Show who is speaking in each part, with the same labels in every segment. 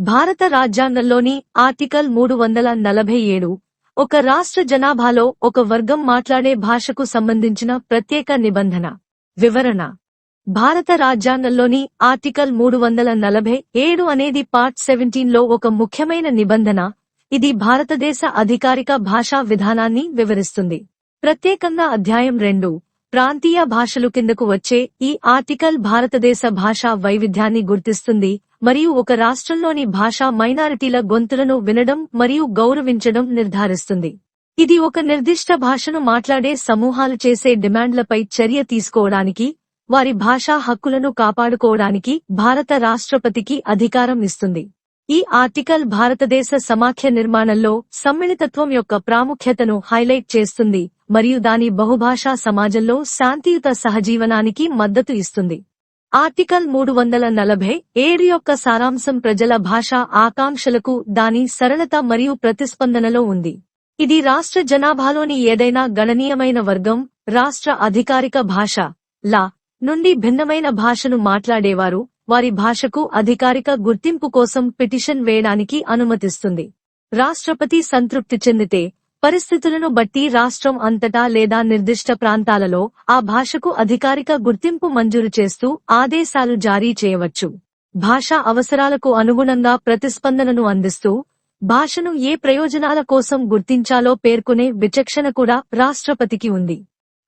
Speaker 1: భారత రాజ్యాంగంలోని ఆర్టికల్ మూడు వందల నలభై ఏడు ఒక రాష్ట్ర జనాభాలో ఒక వర్గం మాట్లాడే భాషకు సంబంధించిన ప్రత్యేక నిబంధన. వివరణ. భారత రాజ్యాంగంలోని ఆర్టికల్ మూడు వందల నలభై ఏడు అనేది పార్ట్ సెవెంటీన్లో ఒక ముఖ్యమైన నిబంధన. ఇది భారతదేశ అధికారిక భాషా విధానాన్ని వివరిస్తుంది. ప్రత్యేకంగా అధ్యాయం రెండు. ప్రాంతీయ భాషలు కిందకు వచ్చే ఈ ఆర్టికల్ భారతదేశ భాషా వైవిధ్యాన్ని గుర్తిస్తుంది. మరియు ఒక రాష్ట్రంలోని భాషా మైనారిటీల గొంతులను వినడం మరియు గౌరవించడం నిర్ధారిస్తుంది. ఇది ఒక నిర్దిష్ట భాషను మాట్లాడే సమూహాలు చేసే డిమాండ్లపై చర్య తీసుకోవడానికి వారి భాషా హక్కులను కాపాడుకోవడానికి భారత రాష్ట్రపతికి అధికారం ఇస్తుంది. ఈ ఆర్టికల్ భారతదేశ సమాఖ్య నిర్మాణంలో సమ్మిళితత్వం యొక్క ప్రాముఖ్యతను హైలైట్ చేస్తుంది మరియు దాని బహుభాషా సమాజంలో శాంతియుత సహజీవనానికి మద్దతు ఇస్తుంది. ఆర్టికల్ మూడు వందల నలభై ఏడు యొక్క సారాంశం ప్రజల భాషా ఆకాంక్షలకు దాని సరళత మరియు ప్రతిస్పందనలో ఉంది. ఇది రాష్ట్ర జనాభాలోని ఏదైనా గణనీయమైన వర్గం రాష్ట్ర అధికారిక భాష లా నుండి భిన్నమైన భాషను మాట్లాడేవారు వారి భాషకు అధికారిక గుర్తింపు కోసం పిటిషన్ వేయడానికి అనుమతిస్తుంది. రాష్ట్రపతి సంతృప్తి చెందితే పరిస్థితులను బట్టి రాష్ట్రం అంతటా లేదా నిర్దిష్ట ప్రాంతాలలో ఆ భాషకు అధికారిక గుర్తింపు మంజూరు చేస్తూ ఆదేశాలు జారీ చేయవచ్చు. భాషా అవసరాలకు అనుగుణంగా ప్రతిస్పందనను అందిస్తూ భాషను ఏ ప్రయోజనాల కోసం గుర్తించాలో పేర్కొనే విచక్షణ కూడా రాష్ట్రపతికి ఉంది.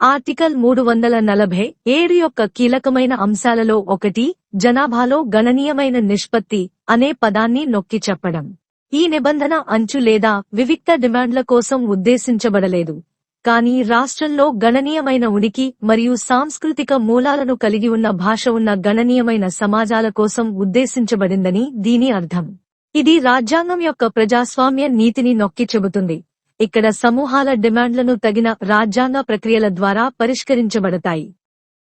Speaker 1: ఆర్టికల్ మూడు వందల నలభై ఏడు యొక్క కీలకమైన అంశాలలో ఒకటి జనాభాలో గణనీయమైన నిష్పత్తి అనే పదాన్ని నొక్కి చెప్పడం. ఈ నిబంధన అంచు లేదా వివిక్త డిమాండ్ల కోసం ఉద్దేశించబడలేదు. కానీ రాష్ట్రంలో గణనీయమైన ఉనికి మరియు సాంస్కృతిక మూలాలను కలిగి ఉన్న భాష ఉన్న గణనీయమైన సమాజాల కోసం ఉద్దేశించబడిందని దీని అర్థం. ఇది రాజ్యాంగం యొక్క ప్రజాస్వామ్య నీతిని నొక్కి చెబుతుంది. ఇక్కడ సమూహాల డిమాండ్లను తగిన రాజ్యాంగ ప్రక్రియల ద్వారా పరిష్కరించబడతాయి.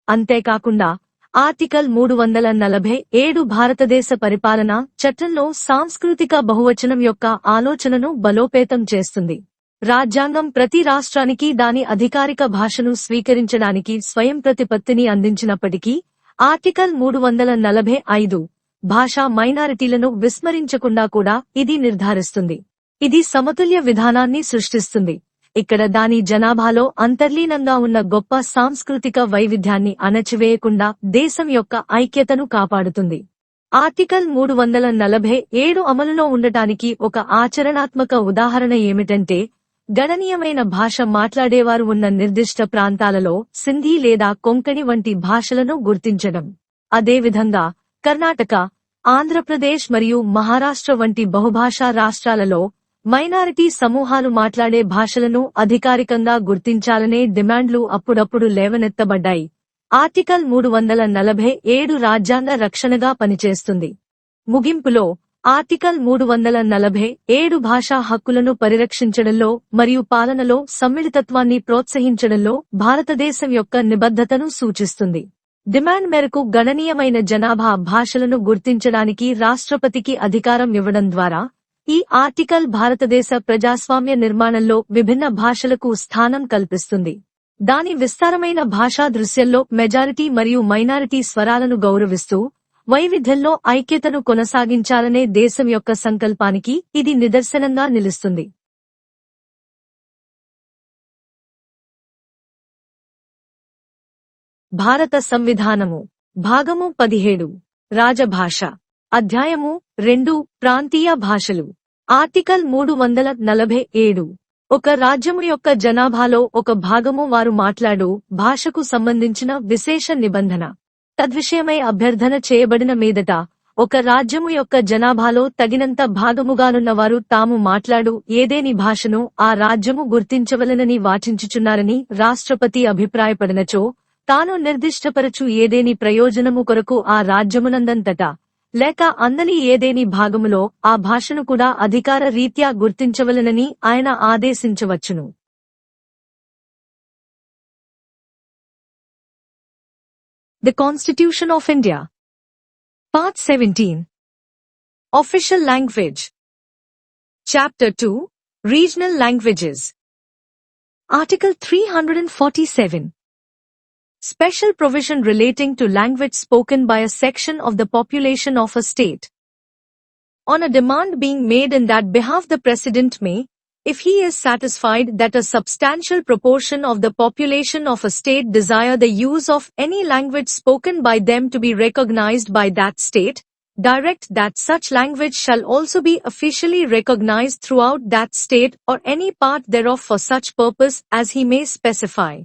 Speaker 1: అంతేకాకుండా ఆర్టికల్ మూడు వందల నలభై ఏడు భారతదేశ పరిపాలన చట్టంలో సాంస్కృతిక బహువచనం యొక్క ఆలోచనను బలోపేతం చేస్తుంది. రాజ్యాంగం ప్రతి రాష్ట్రానికి దాని అధికారిక భాషను స్వీకరించడానికి స్వయం ప్రతిపత్తిని అందించినప్పటికీ ఆర్టికల్ మూడు వందల నలభై ఐదు భాషా మైనారిటీలను విస్మరించకుండా కూడా ఇది నిర్ధారిస్తుంది. ఇది సమతుల్య విధానాన్ని సృష్టిస్తుంది. ఇక్కడ దాని జనాభాలో అంతర్లీనంగా ఉన్న గొప్ప సాంస్కృతిక వైవిధ్యాన్ని అణచివేయకుండా దేశం యొక్క ఐక్యతను కాపాడుతుంది. ఆర్టికల్ మూడు వందల నలభై ఏడు అమలులో ఉండటానికి ఒక ఆచరణాత్మక ఉదాహరణ ఏమిటంటే గణనీయమైన భాష మాట్లాడేవారు ఉన్న నిర్దిష్ట ప్రాంతాలలో సింధీ లేదా కొంకణి వంటి భాషలను గుర్తించడం. అదేవిధంగా కర్ణాటక ఆంధ్రప్రదేశ్ మరియు మహారాష్ట్ర వంటి బహుభాషా రాష్ట్రాలలో మైనారిటీ సమూహాలు మాట్లాడే భాషలను అధికారికంగా గుర్తించాలనే డిమాండ్లు అప్పుడప్పుడు లేవనెత్తబడ్డాయి. ఆర్టికల్ మూడు వందల నలభై ఏడు రాజ్యాంగ రక్షణగా పనిచేస్తుంది. ముగింపులో ఆర్టికల్ మూడు వందల నలభై ఏడు భాషా హక్కులను పరిరక్షించడంలో మరియు పాలనలో సమ్మిళితత్వాన్ని ప్రోత్సహించడంలో భారతదేశం యొక్క నిబద్ధతను సూచిస్తుంది. డిమాండ్ మేరకు గణనీయమైన జనాభా భాషలను గుర్తించడానికి రాష్ట్రపతికి అధికారం ఇవ్వడం ద్వారా ఈ ఆర్టికల్ భారతదేశ ప్రజాస్వామ్య నిర్మాణంలో విభిన్న భాషలకు స్థానం కల్పిస్తుంది. దాని విస్తారమైన భాషా దృశ్యంలో మెజారిటీ మరియు మైనారిటీ స్వరాలను గౌరవిస్తూ వైవిధ్యంలో ఐక్యతను కొనసాగించాలనే దేశం యొక్క సంకల్పానికి ఇది నిదర్శనంగా నిలుస్తుంది. భారత సంవిధానము. భాగము పదిహేడు. రాజభాష. అధ్యాయము రెండు ప్రాంతీయ భాషలు. ఆర్టికల్ మూడు వందల నలభై ఏడు. ఒక రాజ్యము యొక్క జనాభాలో ఒక భాగము వారు మాట్లాడు భాషకు సంబంధించిన విశేష నిబంధన. తద్విషయమై అభ్యర్థన చేయబడిన మీదట ఒక రాజ్యము యొక్క జనాభాలో తగినంత భాగముగానున్నవారు తాము మాట్లాడు ఏదేని భాషను ఆ రాజ్యము గుర్తించవలనని వాచించుచున్నారని రాష్ట్రపతి అభిప్రాయపడినచో తాను నిర్దిష్టపరచు ఏదేని ప్రయోజనము కొరకు ఆ రాజ్యమునందంతటా లేక అందని ఏదేని భాగములో ఆ భాషను కూడా అధికార రీత్యా గుర్తించవలనని ఆయన ఆదేశించవచ్చును. The constitution of India part seventeen official language chapter two regional languages article three hundred and forty seven Special provision relating to language spoken by a section of the population of a state. on a demand being made in that behalf the President may, if he is satisfied that a substantial proportion of the population of a state desire the use of any language spoken by them to be recognized by that state, direct that such language shall also be officially recognized throughout that state or any part thereof for such purpose as he may specify.